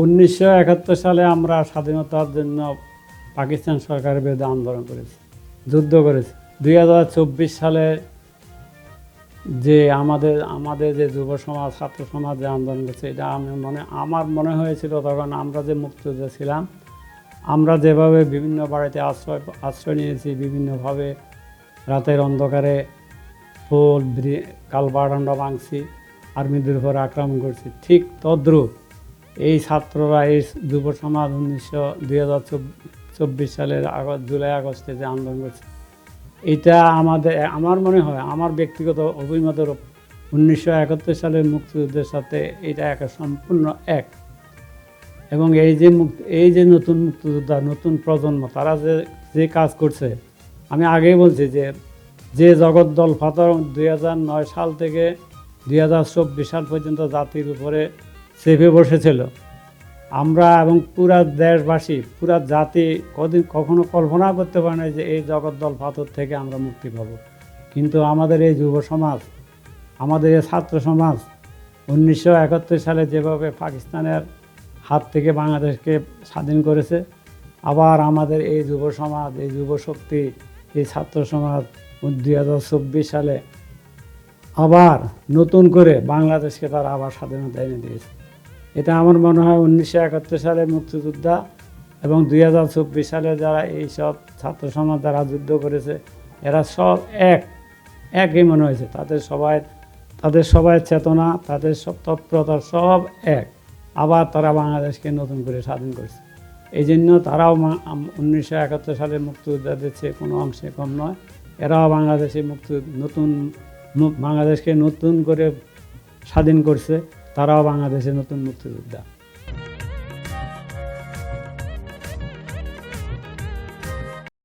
উনিশশো একাত্তর সালে আমরা স্বাধীনতার জন্য পাকিস্তান সরকারের বিরুদ্ধে আন্দোলন করেছি, যুদ্ধ করেছি। দুই হাজার চব্বিশ সালে যে আমাদের আমাদের যে যুব সমাজ, ছাত্র সমাজ যে আন্দোলন করছে, এটা আমি মনে, আমার মনে হয়েছিল তখন আমরা যে মুক্তিযোদ্ধা ছিলাম, আমরা যেভাবে বিভিন্ন বাড়িতে আশ্রয় আশ্রয় নিয়েছি, বিভিন্নভাবে রাতের অন্ধকারে ফুল কালবারান্ডা ভাঙছি আর্মিদের উপর আক্রমণ করছি, ঠিক তদ্রুপ। এই ছাত্ররা এই যুব সমাজ উনিশশো দুই হাজার চব্বিশ সালের আগস্ট, জুলাই আগস্টে যে আন্দোলন করছে, এটা আমাদের, আমার মনে হয়, আমার ব্যক্তিগত অভিমতের উনিশশো একাত্তর সালের মুক্তিযুদ্ধের সাথে এটা একটা সম্পূর্ণ এক। এবং এই যে এই যে নতুন মুক্তিযোদ্ধা, নতুন প্রজন্ম, তারা যে যে কাজ করছে, আমি আগেই বলছি যে যে জগদ্দল ফাতর দুই সাল থেকে দু হাজার চব্বিশ সাল পর্যন্ত জাতির উপরে চেপে বসেছিল। আমরা এবং পুরা দেশবাসী, পুরা জাতি কদিন কখনো কল্পনা করতে পারে না যে এই জগদ্দল পাথর থেকে আমরা মুক্তি পাবো। কিন্তু আমাদের এই যুব সমাজ, আমাদের এই ছাত্র সমাজ উনিশশো একাত্তর সালে যেভাবে পাকিস্তানের হাত থেকে বাংলাদেশকে স্বাধীন করেছে, আবার আমাদের এই যুব সমাজ, এই যুব শক্তি, এই ছাত্র সমাজ দুই হাজার চব্বিশ সালে আবার নতুন করে বাংলাদেশকে তারা আবার স্বাধীনতা এনে দিয়েছে। এটা আমার মনে হয় উনিশশো একাত্তর সালে মুক্তিযোদ্ধা এবং দুই হাজার চব্বিশ সালে যারা এই সব ছাত্র সমাজ যারা যুদ্ধ করেছে, এরা সব এক, একই মনে হয়েছে। তাদের সবাই তাদের সবাই চেতনা, তাদের সব তৎপরতা সব এক। আবার তারা বাংলাদেশকে নতুন করে স্বাধীন করেছে। এই জন্য তারাও উনিশশো একাত্তর সালের মুক্তিযোদ্ধাদের চেয়ে কোনো অংশে কম নয়। এরাও বাংলাদেশে মুক্তি নতুন বাংলাদেশকে নতুন করে স্বাধীন করছে। তারাও বাংলাদেশের নতুন মুক্তিযোদ্ধা।